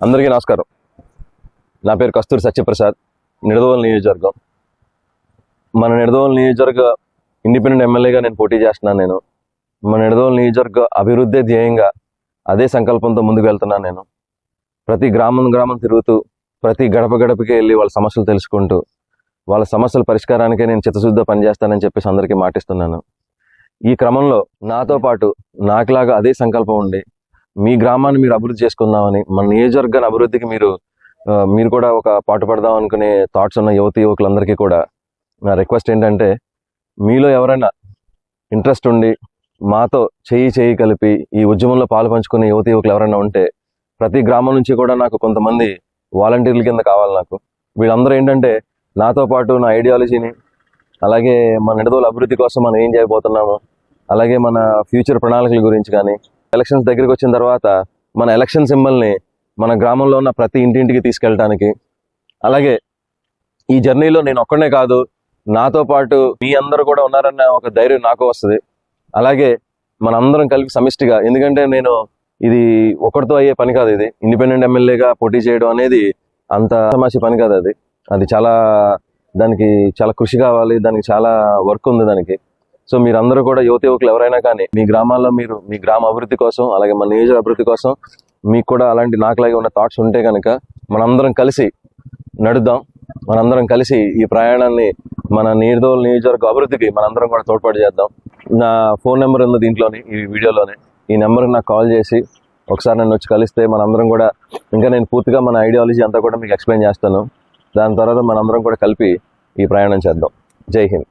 అందరికీ నమస్కారం. నా పేరు కస్తూరి సత్యప్రసాద్ నిడదవోలు నియోజకవర్గం. మన నిడదవోలు నియోజకవర్గ ఇండిపెండెంట్ ఎమ్మెల్యేగా నేను పోటీ చేస్తున్నాను నేను. మన నిడదవోలు నియోజకవర్గ అభివృద్ధి ధ్యేయంగా అదే సంకల్పంతో ముందుకు వెళ్తున్నాను నేను. ప్రతి గ్రామం గ్రామం తిరుగుతూ ప్రతి గడప గడపకి వెళ్ళి వాళ్ళ సమస్యలు తెలుసుకుంటూ వాళ్ళ సమస్యల పరిష్కారానికే నేను చిత్తశుద్ధ పనిచేస్తానని చెప్పేసి అందరికీ మాటిస్తున్నాను. ఈ క్రమంలో నాతో పాటు నాకులాగా అదే సంకల్పం ఉండి మీ గ్రామాన్ని మీరు అభివృద్ధి చేసుకుందామని మన నియోజకవర్గాన్ని అభివృద్ధికి మీరు మీరు కూడా ఒక పాటు పడదాం అనుకునే థాట్స్ ఉన్న యువతి యువకులందరికీ కూడా నా రిక్వెస్ట్ ఏంటంటే మీలో ఎవరైనా ఇంట్రెస్ట్ ఉండి మాతో చేయి చేయి కలిపి ఈ ఉద్యమంలో పాలు పంచుకునే యువతి యువకులు ఎవరైనా ఉంటే ప్రతి గ్రామం నుంచి కూడా నాకు కొంతమంది వాలంటీర్ల కింద కావాలి నాకు. వీళ్ళందరూ ఏంటంటే నాతో పాటు నా ఐడియాలజీని అలాగే మన నిడదోల అభివృద్ధి కోసం మనం ఏం చేయబోతున్నాము అలాగే మన ఫ్యూచర్ ప్రణాళికల గురించి కానీ ఎలక్షన్స్ దగ్గరికి వచ్చిన తర్వాత మన ఎలక్షన్ సింబల్ని మన గ్రామంలో ఉన్న ప్రతి ఇంటింటికి తీసుకెళ్ళటానికి. అలాగే ఈ జర్నీలో నేను ఒక్కడనే కాదు నాతో పాటు మీ అందరూ కూడా ఉన్నారన్న ఒక ధైర్యం నాకు వస్తుంది. అలాగే మనందరం కలిపి సమిష్టిగా ఎందుకంటే నేను ఇది ఒకరితో అయ్యే పని కాదు ఇది. ఇండిపెండెంట్ ఎమ్మెల్యేగా పోటీ చేయడం అనేది అంత సమాసి పని కాదు అది. అది చాలా దానికి చాలా కృషి కావాలి దానికి చాలా వర్క్ ఉంది దానికి. సో మీరందరూ కూడా యువత యువకులు ఎవరైనా కానీ మీ గ్రామాల్లో మీరు మీ గ్రామ అభివృద్ధి కోసం అలాగే మన నియోజక అభివృద్ధి కోసం మీకు కూడా అలాంటి నాకులాగే ఉన్న థాట్స్ ఉంటే కనుక మనందరం కలిసి నడుద్దాం. మనందరం కలిసి ఈ ప్రయాణాన్ని మన నీర్దోల్ నియోజకవర్గ అభివృద్ధికి మనందరం కూడా తోడ్పాటు చేద్దాం. నా ఫోన్ నెంబర్ ఉంది దీంట్లోని ఈ వీడియోలోనే. ఈ నెంబర్కి నాకు కాల్ చేసి ఒకసారి నన్ను వచ్చి కలిస్తే మనందరం కూడా ఇంకా నేను పూర్తిగా మన ఐడియాలజీ అంతా కూడా మీకు ఎక్స్ప్లెయిన్ చేస్తాను. దాని తర్వాత మనందరం కూడా కలిపి ఈ ప్రయాణం చేద్దాం. జై హింద్.